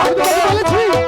আসতে বলেছি।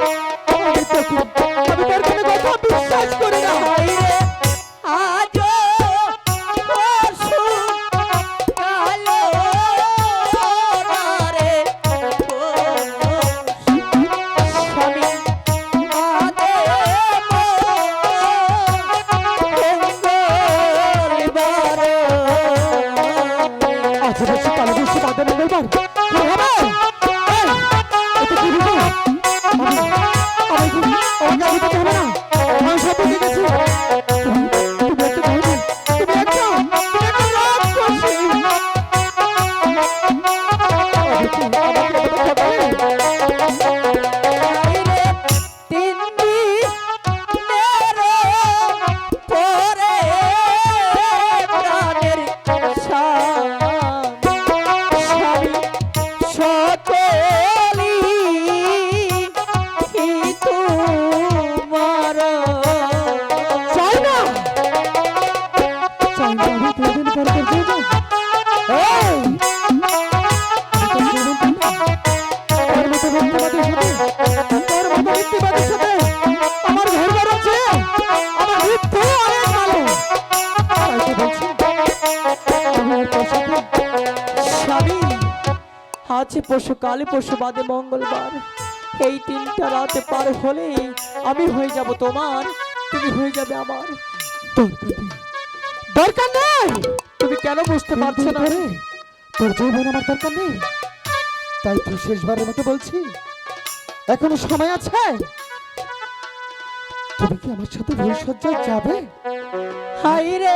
আছে পরশু মাজে মঙ্গলবার। এই তিনটা রাতে পার হলেই আমি হয়ে যাব তোমার তুমি হয়ে যাবে আমার। দরকার নেই! তুমি কেন বুঝতে পারছ না? রে তোর জীবন আমার দরকার নেই তাই তুই শেষবারের মতো বলছি এখনও সময় আছে? তুমি কি আমার সাথে ভুল সজ্জায় যাবে? হাই রে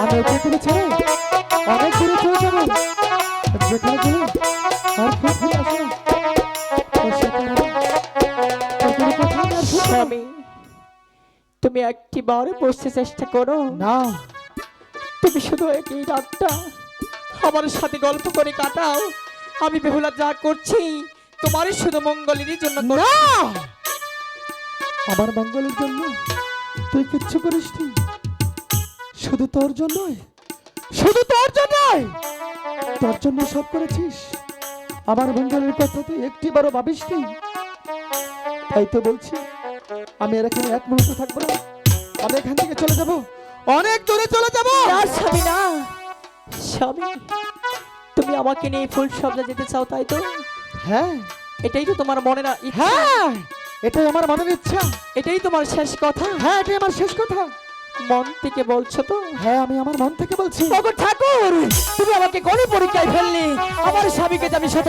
আমি এই পৃথিবী ছেড়ে অনেক দূরে চলে যাব যেখানে গেলে আর ফুল ফুল আসে না। আর আর না। স্বামী তুমি একটি বার বসতে চেষ্টা করো না তুমি শুধু একই রাতটা আমার সাথে গল্প করে কাটাও আমি বেহুলা যা করছি তোমারই শুধু মঙ্গলেরই জন্য। না আমার মঙ্গলের জন্য তুই কিচ্ছু করিস নি। শুধু তোর জন্যই। শুধু তোর জন্যই। তোর জন্য সব করেছিস। আমার মঙ্গলের কথা তুই একটি বারো ভাবিস নি। তাই তো বলছি আমি আর এখানে এক মুহূর্ত থাকব না। আমি এখান থেকে চলে যাব। অনেক দূরে চলে যাব। না স্বামী না। স্বামী তুমি আমাকে নিয়ে ফুল সবজা যেতে চাও তাই তো? হ্যাঁ। এটাই তো তোমার মনে না হ্যাঁ। এটাই আমার মনের ইচ্ছা। এটাই তোমার শেষ কথা? হ্যাঁ এটাই আমার শেষ কথা। মন থেকে বলছো তো? হ্যাঁ আমি আমার মন থেকে বলছি। ঠাকুর তুমি আমাকে কোন পরীক্ষায় ফেললি। আমার স্বামীকে আমি শত